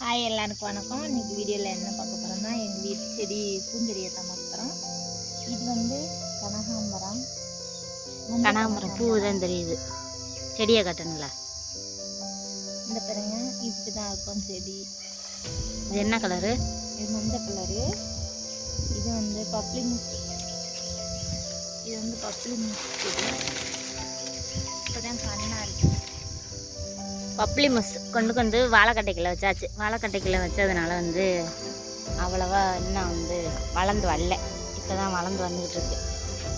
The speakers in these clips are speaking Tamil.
ஹாய் எல்லாருக்கும் வணக்கம். இன்னைக்கு வீடியோவில் என்ன பார்க்க போகிறோம்னா எங்கள் வீட்டு செடி பூஞ்செடியை தான் இது வந்து கனகாம்பரம். கனகாம்பரம் பூ தான் தெரியுது. செடியை கட்டணும்ல இந்த பாருங்க இப்படி தான் இருக்கும் செடி. இது என்ன கலரு? இது மஞ்சள் கலரு. இது வந்து பப்ளி மிஸ் இது வந்து பப்ளி மிஸ் செடி. இப்போ தான் கண்ணாக இருக்கு. பப்ளி முஸ் கொண்டு கொண்டு வாழைக்கட்டைக்குள்ள வச்சாச்சு. வாழைக்கட்டைக்குள்ளே வச்சதுனால வந்து அவ்வளவா இன்னும் வந்து வளர்ந்து வரல. இப்போ தான் வளர்ந்து வந்துக்கிட்டு இருக்கு.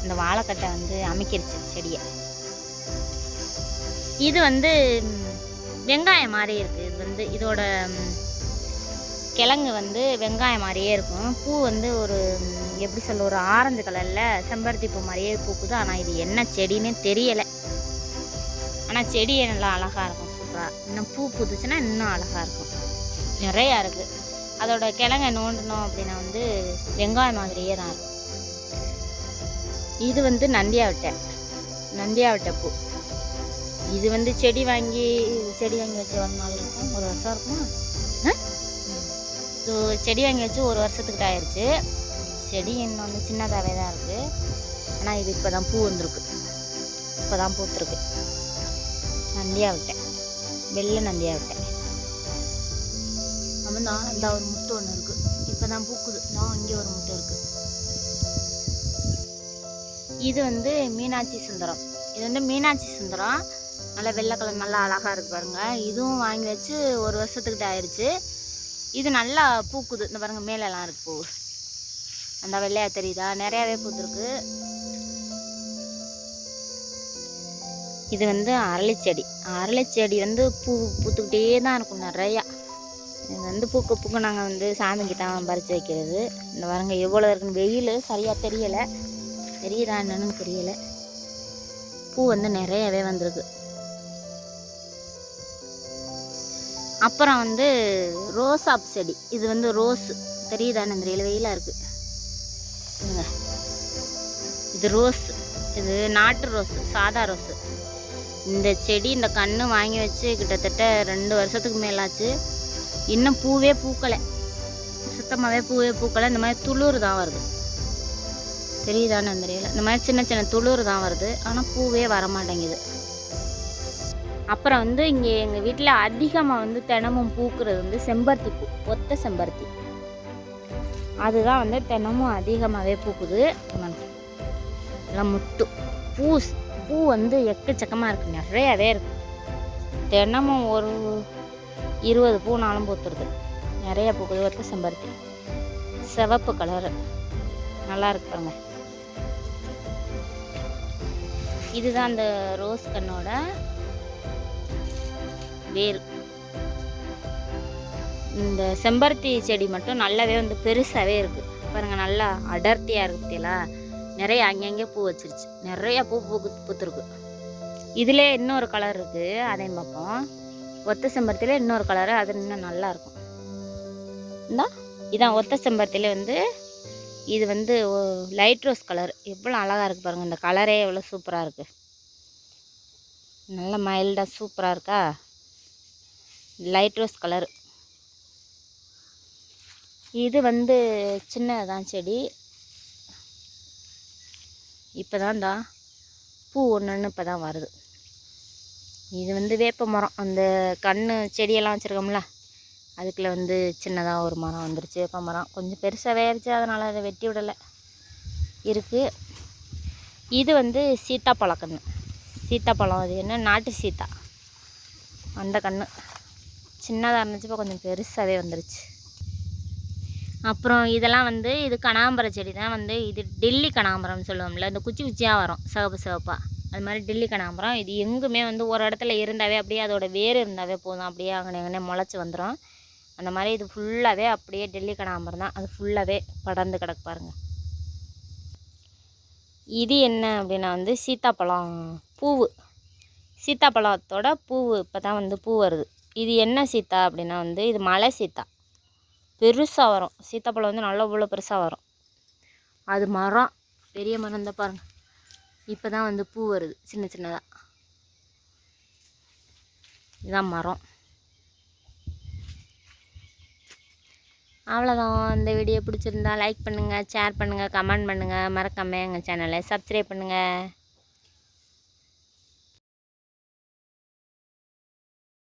இந்த வாழைக்கட்டை வந்து அமைக்கிருச்சு செடியை. இது வந்து வெங்காயம் மாதிரி இருக்குது இது வந்து இதோட கிழங்கு வந்து வெங்காயம் மாதிரியே இருக்கும். பூ வந்து ஒரு எப்படி சொல்ல ஒரு ஆரஞ்சு கலரில் செம்பருத்தி பூ மாதிரியே பூக்குது. ஆனால் இது என்ன செடின்னு தெரியலை. ஆனால் செடியே நல்லா அழகாக இருக்கும். சூப்பராக இன்னும் பூ பூத்துச்சுன்னா இன்னும் அழகாக இருக்கும். நிறையா இருக்குது அதோட கிழங்க நோண்டணும் அப்படின்னா வந்து வெங்காயம் மாதிரியே தான் இருக்கும். இது வந்து நந்தியாவட்டை நந்தியாவட்டை பூ. இது வந்து செடி வாங்கி செடி வாங்கி வச்சு ஒரு நாள் இருக்கும் ஒரு வருஷம் இருக்குமா? இது செடி வாங்கி வச்சு ஒரு வருஷத்துக்கிட்ட ஆயிடுச்சு செடி இன்னும் வந்து சின்னதாகவே தான் இருக்குது ஆனால் இது இப்போ தான் பூ வந்திருக்கு. இப்போ தான் பூத்துருக்கு. நந்தியா விட்டேன் வெள்ளை நந்தியாக விட்டேன். அப்போ தான் இந்த ஒரு முத்து ஒன்று இருக்குது இப்போ தான் பூக்குது. நான் இங்கே ஒரு முட்டை இருக்குது இது வந்து மீனாட்சி சுந்தரம். இது வந்து மீனாட்சி சுந்தரம். நல்லா வெள்ளை கலர் நல்லா அழகாக இருக்கு பாருங்கள் இதுவும் வாங்கி வச்சு ஒரு வருஷத்துக்கிட்ட ஆயிடுச்சு இது நல்லா பூக்குது. இந்த பாருங்கள் மேலெல்லாம் இருக்குது பூ. அந்த வெள்ளையாக தெரியுதா? நிறையாவே பூத்துருக்கு. இது வந்து அரளிச்செடி. அரளிச்செடி வந்து பூ பூத்துக்கிட்டே தான் இருக்கும் நிறையா. இது வந்து பூக்க பூக்க நாங்கள் வந்து சாமிக்கு தான் பறித்து வைக்கிறது. இந்த வரங்க எவ்வளோ இருக்குன்னு வெயில் சரியாக தெரியலை. தெரியுதா என்னன்னு தெரியலை. பூ வந்து நிறையவே வந்திருக்கு. அப்புறம் வந்து ரோசாப் செடி. இது வந்து ரோஸ். தெரியுதான்னு தெரியல வெயிலாக இருக்குது இது ரோஸ். இது நாட்டு ரோஸ் சாதா ரோஸ். இந்த செடி இந்த கன்று வாங்கி வச்சு கிட்டத்தட்ட ரெண்டு வருஷத்துக்கு மேலாச்சு. இன்னும் பூவே பூக்கலை. சுத்தமாகவே பூவே பூக்கலை. இந்த மாதிரி துளிர் தான் வருது. தெரியுதான்னு தெரியல இந்த மாதிரி சின்ன சின்ன துளிர் தான் வருது. ஆனால் பூவே வர மாட்டேங்குது அப்புறம் வந்து இங்கே எங்கள் வீட்டில் அதிகமாக வந்து தினமும் பூக்கிறது வந்து செம்பருத்தி பூ. ஒத்த செம்பருத்தி. அதுதான் வந்து தினமும் அதிகமாகவே பூக்குது. இந்தாங்க. எல்லாம் முட்டு பூ பூ வந்து எக்கச்சக்கமாக இருக்குது நிறையாவே இருக்கு. தினமும் ஒரு இருபது பூனாலும் பூத்துருது. நிறைய பூக்குது ஒத்த செம்பருத்தி. சிவப்பு கலரு நல்லா இருக்கு பாருங்க. இதுதான் அந்த ரோஸ் கண்ணோட வேர் இந்த செம்பருத்தி செடி மட்டும் நல்லாவே வந்து பெருசாகவே இருக்குது பாருங்கள் நல்லா அடர்த்தியாக இருக்கு நிறைய அங்கங்கே பூ வச்சிருச்சு. நிறைய பூ பூக்கு பூத்துருக்கு. இதில் இன்னொரு கலர் இருக்குது அதையும் பார்ப்போம். ஒத்த செம்பருத்தியில் இன்னொரு கலரு அது இன்னும் நல்லா இருக்கும். இந்தா இதான் ஒத்த செம்பருத்தியில் வந்து இது வந்து லைட் ரோஸ் கலர் எவ்வளோ அழகாக இருக்குது பாருங்கள் இந்த கலரே எவ்வளோ சூப்பராக இருக்குது நல்ல மைல்டாக சூப்பராக இருக்கா? லைட் ரோஸ் கலர் இது வந்து சின்னதான் செடி. இப்போ தான் தான் பூ ஒன்று ஒன்று இப்போ தான் வருது. இது வந்து வேப்ப மரம். அந்த கன்று செடியெல்லாம் வச்சுருக்கோம்ல அதுக்குள்ள வந்து சின்னதாக ஒரு மரம் வந்துருச்சு வேப்ப மரம். கொஞ்சம் பெருசாகவே இருந்துச்சு அதனால் அதை வெட்டி விடலை. இருக்குது இது வந்து சீத்தாப்பழ கன்று சீத்தாப்பழம். அது என்ன? நாட்டு சீத்தா. அந்த கன்று சின்னதாக இருந்துச்சு இப்போ கொஞ்சம் பெருசாகவே வந்துருச்சு. அப்புறம் இதெல்லாம் வந்து இது கனாம்பர செடி தான் வந்து இது டெல்லி கனாம்பரம்னு சொல்லுவோம்ல இந்த குச்சி குச்சியாக வரும் சிவப்பு சிவப்பாக அது மாதிரி டெல்லி கனாம்பரம் இது எங்குமே வந்து ஒரு இடத்துல இருந்தாவே அப்படியே அதோட வேர் இருந்தாவே போதும். அப்படியே அங்கே எங்கே முளைச்சி வந்துடும் அந்த மாதிரி இது ஃபுல்லாகவே அப்படியே டெல்லி கனாம்பரம் தான். அது ஃபுல்லாகவே படர்ந்து கிடக்கு பாருங்கள் இது என்ன அப்படின்னா வந்து சீத்தாப்பழம் பூவு. சீத்தாப்பழத்தோட பூவு இப்போ தான் வந்து பூ வருது. இது என்ன சீத்தா அப்படின்னா வந்து இது மலை சீத்தா. பெருசாக வரும். சீத்தாப்பழம் வந்து நல்ல இவ்வளோ பெருசாக வரும். அது மரம் பெரிய மரம் தான் பாருங்க. இப்போ தான் வந்து பூ வருது சின்ன சின்னதாக இதுதான் மரம். அவ்வளோதான் இந்த வீடியோ பிடிச்சிருந்தா லைக் பண்ணுங்கள் ஷேர் பண்ணுங்கள் கமெண்ட் பண்ணுங்கள் மறக்காமல் எங்கள் சேனலை சப்ஸ்கிரைப் பண்ணுங்கள்